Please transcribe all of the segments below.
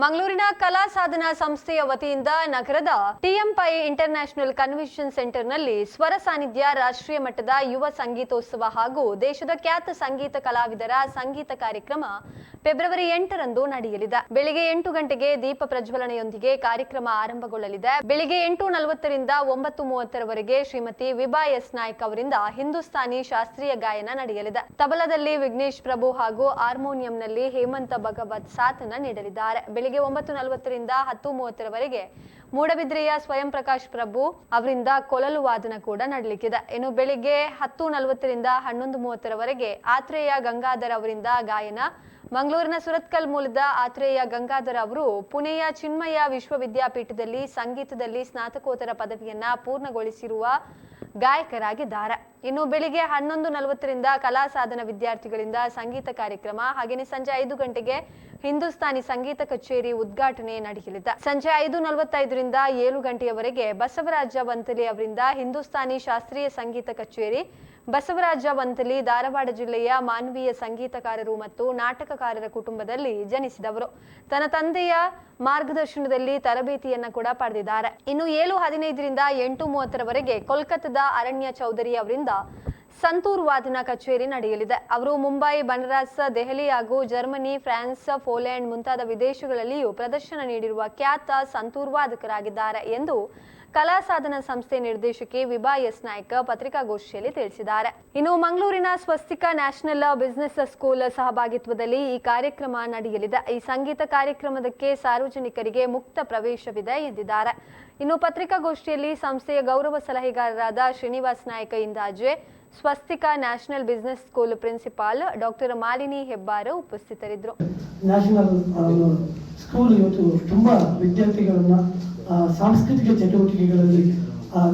ಮಂಗಳೂರಿನ ಕಲಾ ಸಾಧನ ಸಂಸ್ಥೆಯ ವತಿಯಿಂದ ನಗರದ ಟಿಎಂಪೈ ಇಂಟರ್ನ್ಯಾಷನಲ್ ಕನ್ವೆನ್ಷನ್ ಸೆಂಟರ್ನಲ್ಲಿ ಸ್ವರ ಸಾನ್ನಿಧ್ಯ ರಾಷ್ಟ್ರೀಯ ಮಟ್ಟದ ಯುವ ಸಂಗೀತೋತ್ಸವ ಹಾಗೂ ದೇಶದ ಖ್ಯಾತ ಸಂಗೀತ ಕಲಾವಿದರ ಸಂಗೀತ ಕಾರ್ಯಕ್ರಮ ಫೆಬ್ರವರಿ ಎಂಟರಂದು ನಡೆಯಲಿದೆ. ಬೆಳಿಗ್ಗೆ ಎಂಟು ಗಂಟೆಗೆ ದೀಪ ಪ್ರಜ್ವಲನೆಯೊಂದಿಗೆ ಕಾರ್ಯಕ್ರಮ ಆರಂಭಗೊಳ್ಳಲಿದೆ. ಬೆಳಿಗ್ಗೆ ಎಂಟು ನಲವತ್ತರಿಂದ ಒಂಬತ್ತು ಮೂವತ್ತರವರೆಗೆ ಶ್ರೀಮತಿ ವಿಭಾ ಎಸ್ ನಾಯ್ಕ್ ಅವರಿಂದ ಹಿಂದೂಸ್ತಾನಿ ಶಾಸ್ತ್ರೀಯ ಗಾಯನ ನಡೆಯಲಿದೆ. ತಬಲದಲ್ಲಿ ವಿಘ್ನೇಶ್ ಪ್ರಭು ಹಾಗೂ ಹಾರ್ಮೋನಿಯಂನಲ್ಲಿ ಹೇಮಂತ ಭಗವತ್ ಸಾಥನ ನೀಡಲಿದ್ದಾರೆ. ಬೆಳಿಗ್ಗೆ ಒಂಬತ್ತು ನಲವತ್ತರಿಂದ ಹತ್ತು ಮೂವತ್ತರವರೆಗೆ ಮೂಡಬಿದ್ರೆಯ ಸ್ವಯಂ ಪ್ರಕಾಶ್ ಪ್ರಭು ಅವರಿಂದ ಕೊಲಲು ವಾದನ ಕೂಡ ನಡೆಯಲಿಕ್ಕಿದೆ ಇನ್ನು ಬೆಳಿಗ್ಗೆ ಹತ್ತು ನಲವತ್ತರಿಂದ ಹನ್ನೊಂದು ಮೂವತ್ತರವರೆಗೆ ಆತ್ರೇಯ ಗಂಗಾಧರ್ ಅವರಿಂದ ಗಾಯನ. ಮಂಗಳೂರಿನ ಸುರತ್ಕಲ್ ಮೂಲದ ಆತ್ರೇಯ ಗಂಗಾಧರ್ ಅವರು ಪುಣೆಯ ಚಿನ್ಮಯ ವಿಶ್ವವಿದ್ಯಾಪೀಠದಲ್ಲಿ ಸಂಗೀತದಲ್ಲಿ ಸ್ನಾತಕೋತ್ತರ ಪದವಿಯನ್ನ ಪೂರ್ಣಗೊಳಿಸಿರುವ ಗಾಯಕರಾಗಿದ್ದಾರೆ. ಇನ್ನು ಬೆಳಿಗ್ಗೆ ಹನ್ನೊಂದು ನಲವತ್ತರಿಂದ ಕಲಾ ಸಾಧನ ವಿದ್ಯಾರ್ಥಿಗಳಿಂದ ಸಂಗೀತ ಕಾರ್ಯಕ್ರಮ ಹಾಗೆಯೇ ಸಂಜೆ ಐದು ಗಂಟೆಗೆ ಹಿಂದೂಸ್ತಾನಿ ಸಂಗೀತ ಕಚೇರಿ ಉದ್ಘಾಟನೆ ನಡೆಯಲಿದೆ. ಸಂಜೆ ಐದು ನಲವತ್ತೈದರಿಂದ ಏಳು ಗಂಟೆಯವರೆಗೆ ಬಸವರಾಜ ವಂತಲಿ ಅವರಿಂದ ಹಿಂದೂಸ್ತಾನಿ ಶಾಸ್ತ್ರೀಯ ಸಂಗೀತ ಕಚೇರಿ, ಬಸವರಾಜ ವಂತಲಿ ಧಾರವಾಡ ಜಿಲ್ಲೆಯ ಮಾನವೀಯ ಸಂಗೀತಕಾರರು ಮತ್ತು ನಾಟಕಕಾರರ ಕುಟುಂಬದಲ್ಲಿ ಜನಿಸಿದವರು. ತನ್ನ ತಂದೆಯ ಮಾರ್ಗದರ್ಶನದಲ್ಲಿ ತರಬೇತಿಯನ್ನ ಕೂಡ ಪಡೆದಿದ್ದಾರೆ. ಇನ್ನು ಏಳು ಹದಿನೈದರಿಂದ ಎಂಟು ಮೂವತ್ತರವರೆಗೆ ಕೋಲ್ಕತ್ತಾದ ಅರಣ್ಯ ಚೌಧರಿ ಅವರಿಂದ ಸಂತೂರ್ ವಾದನ ಕಚೇರಿ ನಡೆಯಲಿದೆ. ಅವರು ಮುಂಬೈ, ಬನರಾಸ್, ದೆಹಲಿ ಹಾಗೂ ಜರ್ಮನಿ, ಫ್ರಾನ್ಸ್, ಪೋಲೆಂಡ್ ಮುಂತಾದ ವಿದೇಶಗಳಲ್ಲಿಯೂ ಪ್ರದರ್ಶನ ನೀಡಿರುವ ಖ್ಯಾತ ಸಂತೂರ್ ವಾದಕರಾಗಿದ್ದಾರೆ ಎಂದು ಕಲಾ ಸಾಧನ ಸಂಸ್ಥೆ ನಿರ್ದೇಶಕಿ ವಿಭಾ ಎಸ್ ನಾಯ್ಕ ಪತ್ರಿಕಾಗೋಷ್ಠಿಯಲ್ಲಿ ತಿಳಿಸಿದ್ದಾರೆ. ಇನ್ನು ಮಂಗಳೂರಿನ ಸ್ವಸ್ತಿಕ ನ್ಯಾಷನಲ್ ಬಿಸಿನೆಸ್ ಸ್ಕೂಲ್ ಸಹಭಾಗಿತ್ವದಲ್ಲಿ ಈ ಕಾರ್ಯಕ್ರಮ ನಡೆಯಲಿದೆ. ಈ ಸಂಗೀತ ಕಾರ್ಯಕ್ರಮದಕ್ಕೆ ಸಾರ್ವಜನಿಕರಿಗೆ ಮುಕ್ತ ಪ್ರವೇಶವಿದೆ ಎಂದಿದ್ದಾರೆ. ಇನ್ನು ಪತ್ರಿಕಾಗೋಷ್ಠಿಯಲ್ಲಿ ಸಂಸ್ಥೆಯ ಗೌರವ ಸಲಹೆಗಾರರಾದ Srinivas Nayka Indaje Swastika National Business School principal doctor Malini Hebbar ಉಪಸ್ಥಿತರಿದ್ದರು. ನ್ಯಾಷನಲ್ ಸ್ಕೂಲ್ ಇವತ್ತು ತುಂಬ ವಿದ್ಯಾರ್ಥಿಗಳನ್ನ ಸಾಂಸ್ಕೃತಿಕ ಚಟುವಟಿಕೆಗಳಲ್ಲಿ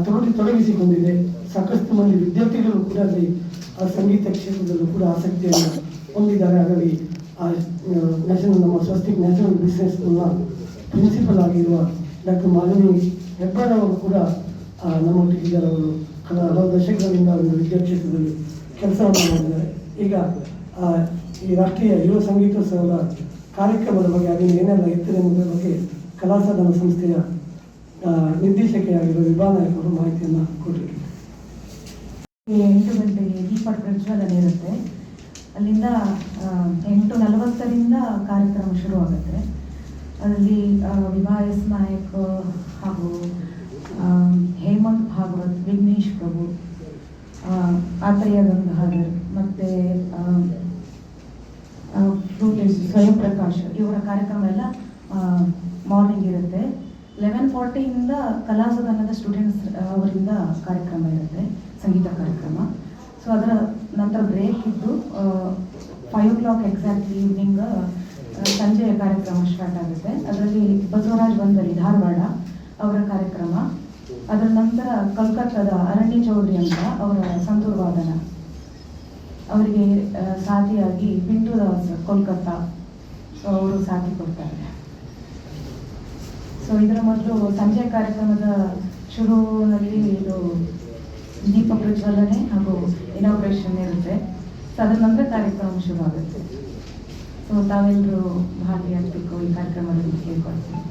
ತೊಡಗಿ, ತೊಡಗಿಸಿಕೊಂಡಿದೆ. ಸಾಕಷ್ಟು ಮಂದಿ ವಿದ್ಯಾರ್ಥಿಗಳು ಕೂಡ ಅಲ್ಲಿ ಸಂಗೀತ ಕ್ಷೇತ್ರದಲ್ಲೂ ಕೂಡ ಆಸಕ್ತಿಯನ್ನು ಹೊಂದಿದ್ದಾರೆ. ಹಾಗಾಗಿ ನ್ಯಾಷನಲ್, ನಮ್ಮ ಸ್ವಸ್ತಿಕ್ ನ್ಯಾಷನಲ್ ಬಿಸ್ನೆಸ್ ಸ್ಕೂಲ್ನ ಪ್ರಿನ್ಸಿಪಲ್ ಆಗಿರುವ ಡಾಕ್ಟರ್ ಮಾಲಿನಿ ಹೆಬ್ಬಾರ್ ಅವರು ಕೂಡ ನಮ್ಮೊಟ್ಟಿಗಿದ್ದಾರೆ ಅವರು ಹಲವು ದಶಕಗಳಿಂದ ಒಂದು ವಿದ್ಯಾಕ್ಷೇತ್ರದಲ್ಲಿ ಕೆಲಸವನ್ನು ಮಾಡಿದ್ದಾರೆ ಈಗ ಈ ರಾಷ್ಟ್ರೀಯ ಯುವ ಸಂಗೀತೋತ್ಸವದ ಕಾರ್ಯಕ್ರಮದ ಬಗ್ಗೆ ಅದನ್ನು ಏನೆಲ್ಲ ಇರ್ತದೆ ಎಂಬುದರ ಬಗ್ಗೆ ಕಲಾಸಾಧನ ಸಂಸ್ಥೆಯ ನಿರ್ದೇಶಕಿಯಾಗಿರುವ ವಿಭಾ ನಾಯಕ್ ಅವರು ಮಾಹಿತಿಯನ್ನು ಕೊಟ್ಟಿದ್ದಾರೆ. ಎಂಟು ಗಂಟೆಗೆ ದೀಪ ಪ್ರಜ್ವಲನೆ ಇರುತ್ತೆ. ಅಲ್ಲಿಂದ ಎಂಟು ನಲವತ್ತರಿಂದ ಕಾರ್ಯಕ್ರಮ ಶುರುವಾಗುತ್ತೆ. ಅದರಲ್ಲಿ ವಿಭಾ ಎಸ್ ನಾಯಕ್ ಹಾಗೂ ಆ, ಹೇಮಂತ್ ಭಾಗವತ್ ವಿಘ್ನೇಶ್ ಪ್ರಭು ಆ, ಆತ್ರೇಯ ಮತ್ತು ಫ್ಲೂಟಿಸ್ಟ್ ಸ್ವಯಂ ಪ್ರಕಾಶ್ ಇವರ ಕಾರ್ಯಕ್ರಮ ಎಲ್ಲ ಮಾರ್ನಿಂಗ್ ಇರುತ್ತೆ. ಲೆವೆನ್ ಫಾರ್ಟಿಯಿಂದ ಕಲಾಸದನದ ಸ್ಟೂಡೆಂಟ್ಸ್ ಅವರಿಂದ ಕಾರ್ಯಕ್ರಮ ಇರುತ್ತೆ, ಸಂಗೀತ ಕಾರ್ಯಕ್ರಮ. ಸೊ ಅದರ ನಂತರ ಬ್ರೇಕ್ ಇದ್ದು five o'clock exactly evening ಸಂಜೆಯ ಕಾರ್ಯಕ್ರಮ ಸ್ಟಾರ್ಟ್ ಆಗುತ್ತೆ. ಅದರಲ್ಲಿ ಬಸವರಾಜ್ ಬಂದಲಿ ಧಾರವಾಡ ಅವರ ಕಾರ್ಯಕ್ರಮ ಅದರ ನಂತರ ಕಲ್ಕತ್ತಾದ ಅರಣ್ಯ ಚೌಧರಿ ಅಂತ ಅವರ ಸಂತೂರ್ ವಾದನ ಅವರಿಗೆ ಸಾಥಿಯಾಗಿ ಪಿಂಟು ದಾಸ್ ಕೋಲ್ಕತ್ತಾ ಸೊ ಅವರು ಸಾಥಿ ಕೊಡ್ತಾರೆ. ಸೊ ಇದರ ಮೊದಲು ಸಂಜೆ ಕಾರ್ಯಕ್ರಮದ ಶುರುವಿನಲ್ಲಿ ಇದು ದೀಪ ಪ್ರಜ್ವಲನೆ ಹಾಗೂ ಇನಾಗ್ರೇಷನ್ ಇರುತ್ತೆ. ಸೊ ಅದರ ನಂತರ ಕಾರ್ಯಕ್ರಮ ಶುರು ಆಗುತ್ತೆ ಸೊ ತಾವೆಲ್ಲರೂ ಭಾಗಿಯಾಗಬೇಕು ಈ ಕಾರ್ಯಕ್ರಮದಲ್ಲಿ ಕೇಳ್ಕೊಳ್ತೀನಿ.